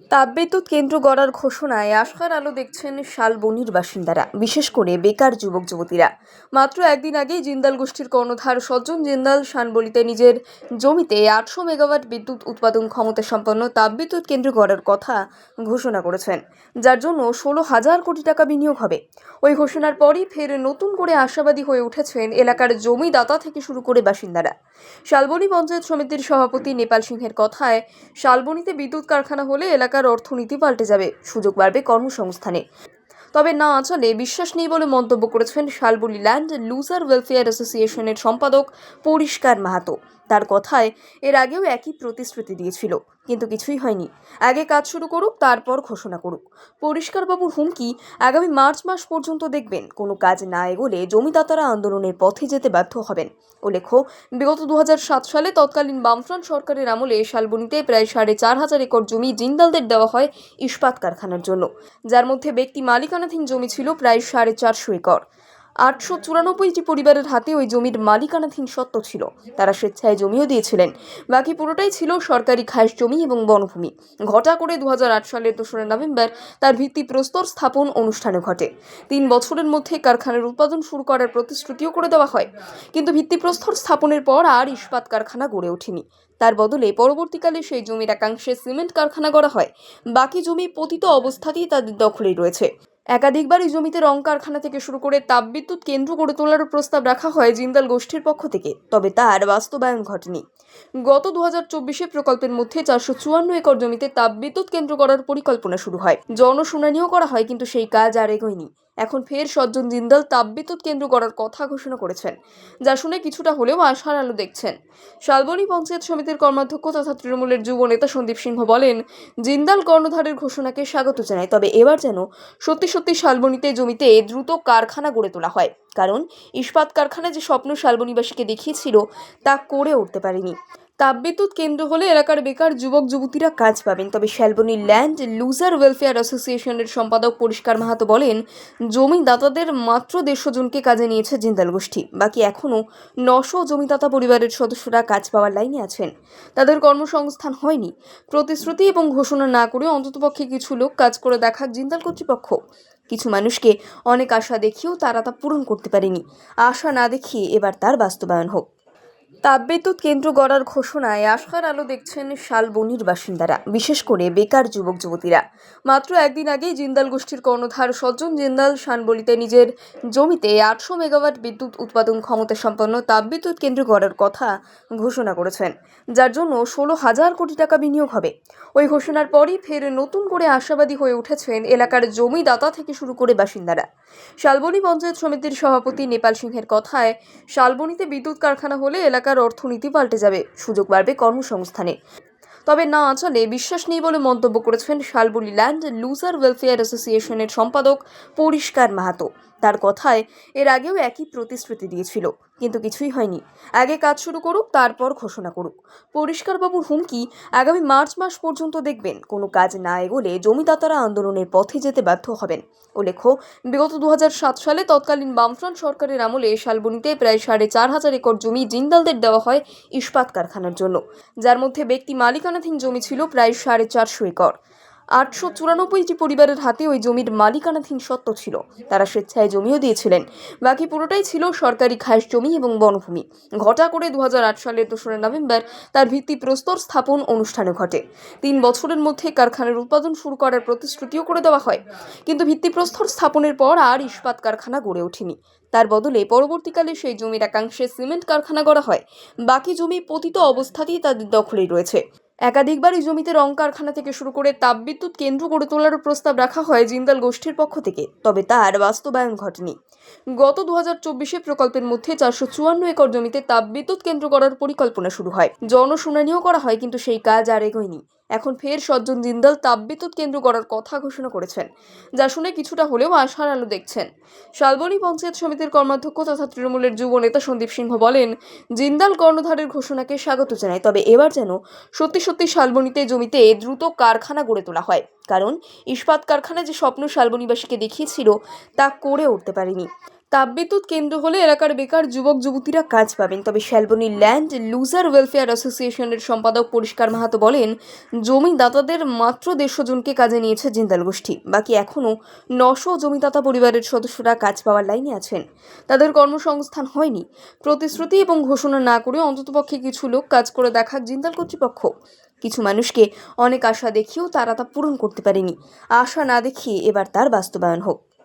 তাপবিদ্যুৎ কেন্দ্র গড়ার ঘোষণায় আশার আলো দেখছেন শালবনির বাসিন্দারা, বিশেষ করে বেকার যুবক যুবতীরা। মাত্র একদিন আগেই জিন্দাল গোষ্ঠীর কর্ণধার সজ্জন জিন্দাল শানবলিতে নিজের জমিতে আটশো মেগাওয়াট বিদ্যুৎ উৎপাদন ক্ষমতা সম্পন্ন তাপবিদ্যুৎ কেন্দ্র গড়ার কথা ঘোষণা করেছেন, যার জন্য ষোলো হাজার কোটি টাকা বিনিয়োগ হবে। ওই ঘোষণার পরই ফের নতুন করে আশাবাদী হয়ে উঠেছেন এলাকার জমিদাতা থেকে শুরু করে বাসিন্দারা। শালবনি পঞ্চায়েত সমিতির সভাপতি নেপাল সিংহের কথায়, শালবনিতে বিদ্যুৎ কারখানা হলে এলাকার অর্থনীতি পাল্টে যাবে, সুযোগ বাড়বে কর্মসংস্থানে। তবে না আঁচলে বিশ্বাস নেই বলে মন্তব্য করেছেন শালবুলি ল্যান্ড লুজার ওয়েলফেয়ার অ্যাসোসিয়েশনের সম্পাদক পরিষ্কার মাহাতো। তার কথায় এর আগেও একই প্রতিশ্রুতি দিয়েছিল, কিন্তু কিছুই হয়নি। আগে কাজ শুরু করুক, তারপর ঘোষণা করুক। পরিষ্কারবাবুর হুমকি আগামী মার্চ মাস পর্যন্ত দেখবেন, কোনো কাজ না এগোলে জমিদাতারা আন্দোলনের পথে যেতে বাধ্য হবেন। উল্লেখ্য, বিগত দু হাজার সাত সালে তৎকালীন বামফ্রন্ট সরকারের আমলে শালবনীতে প্রায় সাড়ে চার হাজার একর জমি জিন্দালদের দেওয়া হয় ইস্পাত কারখানার জন্য। যার মধ্যে ব্যক্তি মালিকানাধীন জমি ছিল প্রায় সাড়ে চারশো একর। আটশো চুরানব্বইটি পরিবারের হাতে ওই জমির মালিকানাধীন সত্ত্ব ছিল। তারা স্বেচ্ছায় জমিও দিয়েছিলেন। বাকি পুরোটাই ছিল সরকারি খাস জমি এবং বনভূমি। ঘটা করে দু হাজার আট সালের দোসরা নভেম্বর তার ভিত্তি প্রস্তর স্থাপন অনুষ্ঠানে ঘটে। তিন বছরের মধ্যে কারখানার উৎপাদন শুরু করার প্রতিশ্রুতিও করে দেওয়া হয়। কিন্তু ভিত্তিপ্রস্তর স্থাপনের পর আর ইস্পাত কারখানা গড়ে ওঠেনি। তার বদলে পরবর্তীকালে সেই জমির একাংশে সিমেন্ট কারখানা করা হয়। বাকি জমি পতিত অবস্থাতেই তাদের দখলেই রয়েছে। একাধিকবার এই জমিতে রং কারখানা থেকে শুরু করে তাপবিদ্যুৎ কেন্দ্র গড়ে তোলার প্রস্তাব রাখা হয় জিন্দাল গোষ্ঠীর পক্ষ থেকে, তবে তার বাস্তবায়ন ঘটেনি। গত দু হাজার চব্বিশে প্রকল্পের মধ্যে চারশো চুয়ান্ন একর জমিতে তাপবিদ্যুৎ কেন্দ্র করার পরিকল্পনা শুরু হয়। জনশুনানিও করা হয়, কিন্তু সেই কাজ আর এগোয়নি। এখন ফের সজ্জন জিন্দাল তাপবিদ্যুৎ কেন্দ্র করার কথা ঘোষণা করেছেন, যা শুনে কিছুটা হলেও আশার আলো দেখছেন। শালবনী পঞ্চায়েত সমিতির কর্মাধ্যক্ষ তথা তৃণমূলের যুব নেতা সন্দীপ সিংহ বলেন, জিন্দাল কর্ণধারের ঘোষণাকে স্বাগত জানায় তবে এবার যেন সত্যি সত্যি শালবনীতে জমিতে দ্রুত কারখানা গড়ে তোলা হয়। কারণ ইস্পাত কারখানা যে স্বপ্ন শালবনীবাসীকে দেখিয়েছিল, তা করে উঠতে পারেনি। তাপবিদ্যুৎ কেন্দ্র হলে এলাকার বেকার যুবক, যুবতীরা কাজ পাবেন। তবে শ্যালবনী ল্যান্ড লুজার ওয়েলফেয়ার অ্যাসোসিয়েশনের সম্পাদক পরিষ্কার মাহাতো বলেন, জমিদাতাদের মাত্র দেড়শো জনকে কাজে নিয়েছে জিন্দাল গোষ্ঠী। বাকি এখনও নশো জমিদাতা পরিবারের সদস্যরা কাজ পাওয়ার লাইনে আছেন। তাদের কর্মসংস্থান হয়নি। প্রতিশ্রুতি এবং ঘোষণা না করে অন্ততপক্ষে কিছু লোক কাজ করে দেখাক জিন্দাল কর্তৃপক্ষ। কিছু মানুষকে অনেক আশা দেখিয়েও তারা তা পূরণ করতে পারেনি। আশা না দেখিয়ে এবার তার বাস্তবায়ন হোক। তাপবিদ্যুৎ কেন্দ্র গড়ার ঘোষণায় আশার আলো দেখছেন শালবনির বাসিন্দারা, বিশেষ করে বেকার যুবক যুবতীরা। মাত্র একদিন আগেই জিন্দাল গোষ্ঠীর কর্ণধার সজ্জন জিন্দাল শানবলিতে নিজের জমিতে আটশো মেগাওয়াট বিদ্যুৎ উৎপাদন ক্ষমতা সম্পন্ন তাপবিদ্যুৎ কেন্দ্র গড়ার কথা ঘোষণা করেছেন, যার জন্য ষোলো হাজার কোটি টাকা বিনিয়োগ হবে। ওই ঘোষণার পরই ফের নতুন করে আশাবাদী হয়ে উঠেছেন এলাকার জমিদাতা থেকে শুরু করে বাসিন্দারা। শালবনি পঞ্চায়েত সমিতির সভাপতি নেপাল সিংহের কথায়, শালবনিতে বিদ্যুৎ কারখানা হলে এলাকার অর্থনীতি পাল্টে যাবে, সুযোগ বাড়বে কর্মসংস্থানে। তবে না আঁচলে বিশ্বাস নেই বলে মন্তব্য করেছেন শালবুলি ল্যান্ড লুজার ওয়েলফেয়ার অ্যাসোসিয়েশনের সম্পাদক পরিষ্কার মাহাতো। তার কথায় এর আগেও একই প্রতিশ্রুতি দিয়েছিল, কিন্তু কিছুই হয়নি। আগে কাজ শুরু করুক, তারপর ঘোষণা করুক। পরিষ্কারবাবুর হুমকি আগামী মার্চ মাস পর্যন্ত দেখবেন, কোনো কাজ না এগোলে জমিদাতারা আন্দোলনের পথে যেতে বাধ্য হবেন। উল্লেখ্য, বিগত দু হাজার সাত সালে তৎকালীন বামফ্রন্ট সরকারের আমলে শালবনীতে প্রায় সাড়ে চার হাজার একর জমি জিন্দালদের দেওয়া হয় ইস্পাত কারখানার জন্য। যার মধ্যে ব্যক্তি মালিকানাধীন জমি ছিল প্রায় সাড়ে চারশো একর। আটশো চুরানব্বইটি পরিবারের হাতে ওই জমির মালিকানাধীন সত্ত্ব ছিল। তারা স্বেচ্ছায় জমিও দিয়েছিলেন। বাকি পুরোটাই ছিল সরকারি খাস জমি এবং বনভূমি। ঘটা করে দু হাজার আট সালের দোসরা নভেম্বর তার ভিত্তি প্রস্তর স্থাপন অনুষ্ঠানে ঘটে। তিন বছরের মধ্যে কারখানার উৎপাদন শুরু করার প্রতিশ্রুতিও করে দেওয়া হয়। কিন্তু ভিত্তিপ্রস্তর স্থাপনের পর আর ইস্পাত কারখানা গড়ে ওঠেনি। তার বদলে পরবর্তীকালে সেই জমির একাংশে সিমেন্ট কারখানা গড়া হয়। বাকি জমি পতিত অবস্থাতেই তাদের দখলেই রয়েছে। একাধিকবার এই জমিতে রং কারখানা থেকে শুরু করে তাপবিদ্যুৎ কেন্দ্র গড়ে তোলার প্রস্তাব রাখা হয় জিন্দাল গোষ্ঠীর পক্ষ থেকে, তবে তার বাস্তবায়ন ঘটেনি। গত দু হাজার চব্বিশে প্রকল্পের মধ্যে চারশো চুয়ান্ন একর জমিতে তাপবিদ্যুৎ কেন্দ্র করার পরিকল্পনা শুরু হয়। জনশুনানিও করা হয়, কিন্তু সেই কাজ আর এগোয়নি। এখন ফের সজ্জন জিন্দাল তাপবিদ্যুৎ কেন্দ্র করার কথা ঘোষণা করেছেন, যা শুনে কিছুটা হলেও আশার আলো দেখছেন। শালবনী পঞ্চায়েত সমিতির কর্মাধ্যক্ষ তথা তৃণমূলের যুব নেতা সন্দীপ সিংহ বলেন জিন্দাল কর্ণধারের ঘোষণাকে স্বাগত জানায় তবে এবার যেন সত্যি সত্যি শালবনীতে জমিতে দ্রুত কারখানা গড়ে তোলা হয়। কারণ ইস্পাত কারখানা যে স্বপ্ন শালবনীবাসীকে দেখিয়েছিল, তা করে উঠতে পারেনি। তাপবিদ্যুৎ কেন্দ্র হলে এলাকার বেকার যুবক, যুবতীরা কাজ পাবেন। তবে শ্যালবনী ল্যান্ড লুজার ওয়েলফেয়ার অ্যাসোসিয়েশনের সম্পাদক পরিষ্কার মাহাতো বলেন, জমিদাতাদের মাত্র দেড়শো জনকে কাজে নিয়েছে জিন্দাল গোষ্ঠী। বাকি এখনও নশো জমিদাতা পরিবারের সদস্যরা কাজ পাওয়ার লাইনে আছেন। তাদের কর্মসংস্থান হয়নি। প্রতিশ্রুতি এবং ঘোষণা না করে অন্ততপক্ষে কিছু লোক কাজ করে দেখাক জিন্দাল কর্তৃপক্ষ। কিছু মানুষকে অনেক আশা দেখিয়েও তারা তা পূরণ করতে পারেনি। আশা না দেখিয়ে এবার তার বাস্তবায়ন হোক।